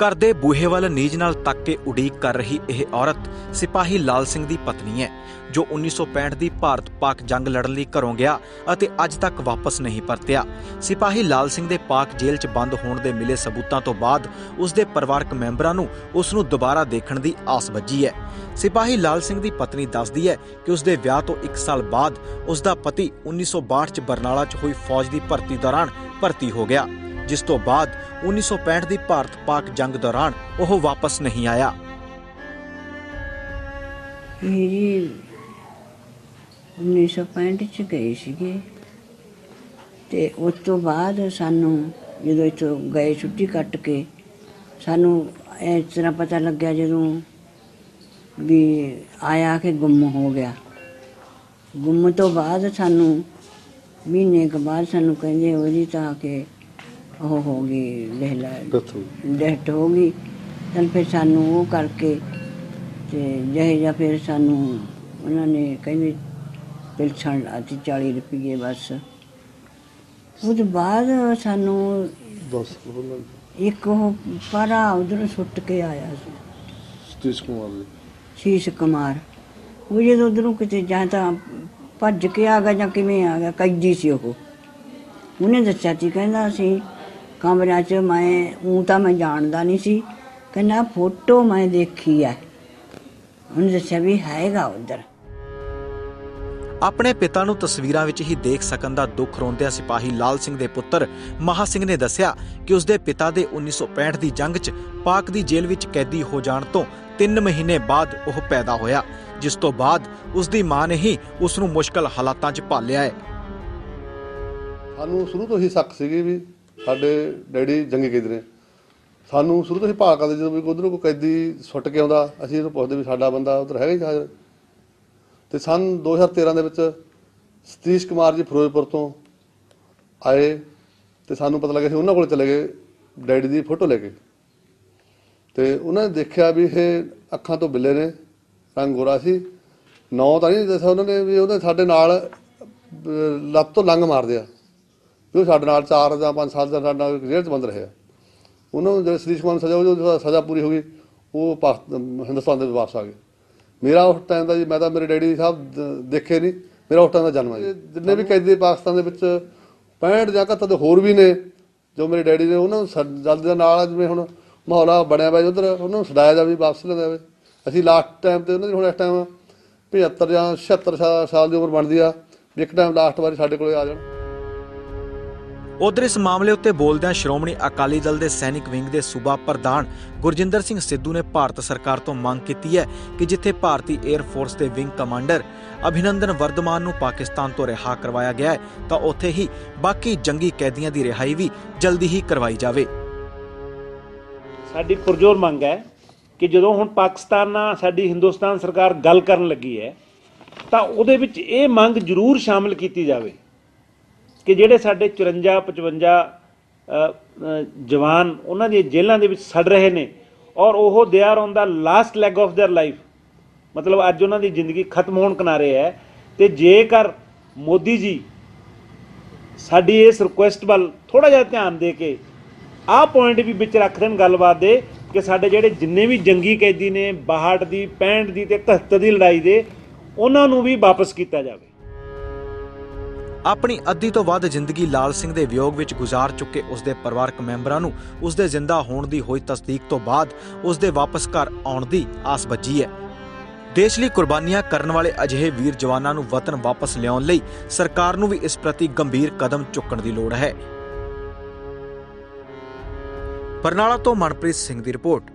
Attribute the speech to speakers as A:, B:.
A: ਘਰ ਦੇ ਬੂਹੇ ਵੱਲ ਨੀਜ ਨਾਲ ਤੱਕ ਕੇ ਉਡੀਕ ਕਰ ਰਹੀ ਇਹ ਔਰਤ ਸਿਪਾਹੀ ਲਾਲ ਸਿੰਘ ਦੀ ਪਤਨੀ ਹੈ, ਜੋ 1965 ਦੀ ਭਾਰਤ-ਪਾਕ ਜੰਗ ਲੜਨ ਲਈ ਘਰੋਂ ਗਿਆ ਅਤੇ ਅੱਜ ਤੱਕ ਵਾਪਸ ਨਹੀਂ ਪਰਤਿਆ। ਸਿਪਾਹੀ ਲਾਲ ਸਿੰਘ ਦੇ ਪਾਕ ਜੇਲ੍ਹ 'ਚ ਬੰਦ ਹੋਣ ਦੇ ਮਿਲੇ ਸਬੂਤਾਂ ਤੋਂ ਬਾਅਦ ਉਸ ਦੇ ਪਰਿਵਾਰਕ ਮੈਂਬਰਾਂ ਨੂੰ ਉਸ ਨੂੰ ਦੁਬਾਰਾ ਦੇਖਣ ਦੀ ਆਸ ਬੱਝੀ ਹੈ। ਸਿਪਾਹੀ ਲਾਲ ਸਿੰਘ ਦੀ ਪਤਨੀ ਦੱਸਦੀ ਹੈ ਕਿ ਉਸ ਦੇ ਵਿਆਹ ਤੋਂ 1 ਸਾਲ ਬਾਅਦ ਉਸ ਦਾ ਪਤੀ 1962 'ਚ ਬਰਨਾਲਾ 'ਚ ਹੋਈ ਫੌਜ ਦੀ ਭਰਤੀ ਦੌਰਾਨ ਭਰਤੀ ਹੋ ਗਿਆ। ਜਿਸ ਤੋਂ ਬਾਅਦ 1965 ਦੀ ਭਾਰਤ-ਪਾਕ ਜੰਗ ਦੌਰਾਨ ਉਹ ਵਾਪਸ ਨਹੀਂ ਆਇਆ।
B: ਇਹ ਜੀ 1965 ਚ ਗਏ ਸੀਗੇ ਤੇ ਉਸ ਤੋਂ ਬਾਅਦ ਸਾਨੂੰ ਜਦੋਂ ਇੱਥੋਂ ਗਏ ਛੁੱਟੀ ਕੱਟ ਕੇ, ਸਾਨੂੰ ਇਸ ਤਰ੍ਹਾਂ ਪਤਾ ਲੱਗਿਆ ਜਦੋਂ ਵੀ ਆਇਆ ਕਿ ਗੁੰਮ ਹੋ ਗਿਆ। ਗੁੰਮ ਤੋਂ ਬਾਅਦ ਸਾਨੂੰ ਮਹੀਨੇ ਕੁ ਬਾਅਦ ਸਾਨੂੰ ਕਹਿੰਦੇ ਉਹਦੀ ਤਾਂ ਕਿ ਉਹ ਹੋ ਗਈ ਲਹਿਲਾ ਡੈਥ ਹੋ ਗਈ। ਤਾਂ ਫਿਰ ਸਾਨੂੰ ਉਹ ਕਰਕੇ ਤੇ ਜਿਹੇ ਜਾਂ ਫਿਰ ਸਾਨੂੰ ਉਹਨਾਂ ਨੇ ਕਹਿੰਦੇ ਪਿਲਛਣ ਲਾਤੀ 40 ਰੁਪਏ ਬਸ। ਉਹਦੇ ਬਾਅਦ ਸਾਨੂੰ ਇੱਕ ਉਹ ਪਰਾ ਉਧਰ ਸੁੱਟ ਕੇ ਆਇਆ ਸੀ।
C: ਸਤੀਸ਼ ਕੁਮਾਰ ਜੀ।
B: ਸ਼ੀਸ਼ ਕੁਮਾਰ। ਉਹ ਜਦੋਂ ਉਧਰੋਂ ਕਿਤੇ ਜਾਂ ਤਾਂ ਭੱਜ ਕੇ ਆ ਗਿਆ ਜਾਂ ਕਿਵੇਂ ਆ ਗਿਆ ਕੈਦੀ ਸੀ ਉਹ। ਉਹਨੇ ਦੱਸਿਆ ਸੀ ਕਹਿੰਦਾ ਸੀ ਕਮਰਿਆਂ 'ਚ ਮੈਂ ਉਹ ਤਾਂ ਮੈਂ ਜਾਣਦਾ ਨਹੀਂ ਸੀ ਕਹਿੰਦਾ ਫੋਟੋ ਮੈਂ ਦੇਖੀ ਹੈ ਉਹਨੇ ਦੱਸਿਆ ਵੀ ਹੈਗਾ ਉਧਰ।
A: ਆਪਣੇ ਪਿਤਾ ਨੂੰ ਤਸਵੀਰਾਂ ਵਿੱਚ ਹੀ ਦੇਖ ਸਕਣ ਦਾ ਦੁੱਖ ਰੋਂਦਿਆਂ ਸਿਪਾਹੀ ਲਾਲ ਸਿੰਘ ਦੇ ਪੁੱਤਰ ਮਹਾ ਸਿੰਘ ਨੇ ਦੱਸਿਆ ਕਿ ਉਸ ਦੇ ਪਿਤਾ ਦੇ 1965 ਦੀ ਜੰਗ 'ਚ ਪਾਕ ਦੀ ਜੇਲ੍ਹ ਵਿੱਚ ਕੈਦੀ ਹੋ ਜਾਣ ਤੋਂ 3 ਮਹੀਨੇ ਬਾਅਦ ਉਹ ਪੈਦਾ ਹੋਇਆ ਜਿਸ ਤੋਂ ਬਾਅਦ ਉਸ ਦੀ ਮਾਂ ਨੇ ਹੀ ਉਸ ਨੂੰ ਮੁਸ਼ਕਲ ਹਾਲਾਤਾਂ 'ਚ ਪਾਲਿਆ ਹੈ
C: ਸਾਨੂੰ ਸ਼ੁਰੂ ਤੋਂ ਹੀ ਸ਼ੱਕ ਸੀਗੀ ਵੀ ਸਾਡੇ ਡੈਡੀ ਜੰਗੀ ਕੈਦੀ ਨੇ। ਸਾਨੂੰ ਸ਼ੁਰੂ ਤੋਂ ਹੀ ਭਾਅ ਕਰਦੇ ਜਦੋਂ ਵੀ ਉਧਰੋਂ ਕੋਈ ਕੈਦੀ ਸੁੱਟ ਕੇ ਆਉਂਦਾ, ਅਸੀਂ ਇਹਨੂੰ ਪੁੱਛਦੇ ਵੀ ਸਾਡਾ ਬੰਦਾ ਉਧਰ ਹੈਗਾ ਹੀ ਹਾਜ਼ਰ ਤੇ ਸਨ 2013 ਦੇ ਵਿੱਚ ਸਤੀਸ਼ ਕੁਮਾਰ ਜੀ ਫਿਰੋਜ਼ਪੁਰ ਤੋਂ ਆਏ ਤੇ ਸਾਨੂੰ ਪਤਾ ਲੱਗਿਆ ਸੀ ਉਹਨਾਂ ਕੋਲ ਚਲੇ ਗਏ ਡੈਡੀ ਦੀ ਫੋਟੋ ਲੈ ਕੇ। ਤੇ ਉਹਨਾਂ ਨੇ ਦੇਖਿਆ ਵੀ ਇਹ ਅੱਖਾਂ ਤੋਂ ਬਿੱਲੇ ਨੇ, ਰੰਗ ਗੋਰਾ ਸੀ। ਨੌ ਤਾਂ ਨਹੀਂ ਦੱਸਿਆ ਉਹਨਾਂ ਨੇ ਵੀ ਉਹਨੇ ਸਾਡੇ ਨਾਲ ਲੱਤ ਤੋਂ ਲੰਗ ਮਾਰਦੇ ਆ। ਵੀ ਸਾਡੇ ਨਾਲ 4 ਜਾਂ 5 ਸਾਲ ਦਾ ਸਾਡੇ ਨਾਲ ਜੇਲ੍ਹ 'ਚ ਬੰਦ ਰਿਹਾ। ਉਹਨਾਂ ਨੂੰ ਜਦੋਂ ਸਤੀਸ਼ ਕੁਮਾਰ ਨੂੰ ਸਜ਼ਾ ਹੋਈ ਜਦੋਂ ਸਜ਼ਾ ਪੂਰੀ ਹੋ ਗਈ। ਉਹ ਪਾਕ- ਹਿੰਦੁਸਤਾਨ ਦੇ ਵਿੱਚ ਵਾਪਸ ਆ ਗਏ। ਮੇਰਾ ਉਸ ਟਾਈਮ ਦਾ ਜੀ, ਮੈਂ ਤਾਂ ਮੇਰੇ ਡੈਡੀ ਸਾਹਿਬ ਦੇਖੇ ਨਹੀਂ। ਮੇਰਾ ਉਸ ਟਾਈਮ ਦਾ ਜਨਮ ਹੈ ਜੀ। ਜਿੰਨੇ ਵੀ ਕੈਦੀ ਪਾਕਿਸਤਾਨ ਦੇ ਵਿੱਚ 65 ਜਾਂ 71 ਦੇ ਹੋਰ ਵੀ ਨੇ, ਜੋ ਮੇਰੇ ਡੈਡੀ ਨੇ, ਉਹਨਾਂ ਨੂੰ ਸ- ਜਲਦੀ ਦੇ ਨਾਲ ਜਿਵੇਂ ਹੁਣ ਮਾਹੌਲ ਆ ਬਣਿਆ ਪਿਆ ਉਧਰ, ਉਹਨਾਂ ਨੂੰ ਛਡਾਇਆ ਜਾਵੇ, ਵਾਪਸ ਲਿਆ ਜਾਵੇ। ਅਸੀਂ ਲਾਸਟ ਟਾਈਮ ਤੇ ਉਹਨਾਂ ਦੀ ਹੁਣ ਇਸ ਟਾਈਮ 75 ਜਾਂ 76 ਸਾ- ਸਾਲ ਦੀ ਉਮਰ ਬਣਦੀ ਆ। ਵੀ ਇੱਕ ਟਾਈਮ ਲਾਸਟ ਵਾਰੀ ਸਾਡੇ ਕੋਲੇ ਆ ਜਾਣ।
A: ਉਧਰ ਇਸ ਮਾਮਲੇ ਉੱਤੇ ਬੋਲਦਿਆਂ ਸ਼੍ਰੋਮਣੀ ਅਕਾਲੀ ਦਲ ਦੇ ਸੈਨਿਕ ਵਿੰਗ ਦੇ ਸੂਬਾ ਪ੍ਰਧਾਨ ਗੁਰਜਿੰਦਰ ਸਿੰਘ ਸਿੱਧੂ ਨੇ ਭਾਰਤ ਸਰਕਾਰ ਤੋਂ ਮੰਗ ਕੀਤੀ ਹੈ ਕਿ ਜਿੱਥੇ ਭਾਰਤੀ 에ਅਰ ਫੋਰਸ ਦੇ ਵਿੰਗ ਕਮਾਂਡਰ ਅਭਿਨੰਦਨ ਵਰਦਮਾਨ ਨੂੰ ਪਾਕਿਸਤਾਨ ਤੋਂ ਰਿਹਾ ਕਰਵਾਇਆ ਗਿਆ ਹੈ, ਤਾਂ ਉੱਥੇ ਹੀ ਬਾਕੀ ਜੰਗੀ ਕੈਦੀਆਂ ਦੀ ਰਿਹਾਈ ਵੀ ਜਲਦੀ ਹੀ ਕਰਵਾਈ ਜਾਵੇ।
D: ਸਾਡੀ ਪੁਰਜੋਰ ਮੰਗ ਹੈ ਕਿ ਜਦੋਂ ਹੁਣ ਪਾਕਿਸਤਾਨ ਨਾਲ ਸਾਡੀ ਹਿੰਦੁਸਤਾਨ ਸਰਕਾਰ ਗੱਲ ਕਰਨ ਲੱਗੀ ਹੈ, ਤਾਂ ਉਹਦੇ ਵਿੱਚ ਇਹ ਮੰਗ ਜ਼ਰੂਰ ਸ਼ਾਮਲ ਕੀਤੀ ਜਾਵੇ। ਕਿ ਜਿਹੜੇ ਸਾਡੇ 54 55 ਅ, ਅ, ਜਵਾਨ ਉਹਨਾਂ ਦੀਆਂ ਜੇਲ੍ਹਾਂ ਦੇ ਵਿੱਚ ਸੜ ਰਹੇ ਨੇ ਔਰ ਉਹ ਦੇ are on the last leg of their life ਮਤਲਬ ਅੱਜ ਉਹਨਾਂ ਦੀ ਜ਼ਿੰਦਗੀ ਖਤਮ ਹੋਣ ਕਿਨਾਰੇ ਹੈ ਤੇ ਜੇਕਰ ਮੋਦੀ ਜੀ ਸਾਡੀ ਇਸ ਰਿਕੁਐਸਟ ਵੱਲ ਥੋੜਾ ਜਿਹਾ ਧਿਆਨ ਦੇ ਕੇ ਆਹ ਪੁਆਇੰਟ ਵੀ ਵਿੱਚ ਰੱਖ ਦੇਣ ਗੱਲਬਾਤ ਦੇ ਕਿ ਸਾਡੇ ਜਿਹੜੇ ਜਿੰਨੇ ਵੀ ਜੰਗੀ ਕੈਦੀ ਨੇ 62 ਦੀ 65 ਦੀ ਤੇ 71 ਦੀ ਲੜਾਈ ਦੇ ਉਹਨਾਂ ਨੂੰ ਵੀ ਵਾਪਸ ਕੀਤਾ ਜਾਵੇ
A: ਆਪਣੀ ਅੱਧੀ ਤੋਂ ਵੱਧ ਜ਼ਿੰਦਗੀ ਲਾਲ ਸਿੰਘ ਦੇ ਵਿਯੋਗ ਵਿੱਚ ਗੁਜ਼ਾਰ ਚੁੱਕੇ ਉਸ ਦੇ ਪਰਿਵਾਰਕ ਮੈਂਬਰਾਂ ਨੂੰ ਉਸ ਦੇ ਜ਼ਿੰਦਾ ਹੋਣ ਦੀ ਹੋਈ ਤਸਦੀਕ ਤੋਂ ਬਾਅਦ ਉਸ ਦੇ ਵਾਪਸ ਘਰ ਆਉਣ ਦੀ ਆਸ ਬੱਝੀ ਹੈ। ਦੇਸ਼ ਲਈ ਕੁਰਬਾਨੀਆਂ ਕਰਨ ਵਾਲੇ ਅਜਿਹੇ ਵੀਰ ਜਵਾਨਾਂ ਨੂੰ ਵਤਨ ਵਾਪਸ ਲਿਆਉਣ ਲਈ ਸਰਕਾਰ ਨੂੰ ਵੀ ਇਸ ਪ੍ਰਤੀ ਗੰਭੀਰ ਕਦਮ ਚੁੱਕਣ ਦੀ ਲੋੜ ਹੈ। ਬਰਨਾਲਾ ਤੋਂ ਮਨਪ੍ਰੀਤ ਸਿੰਘ ਦੀ ਰਿਪੋਰਟ।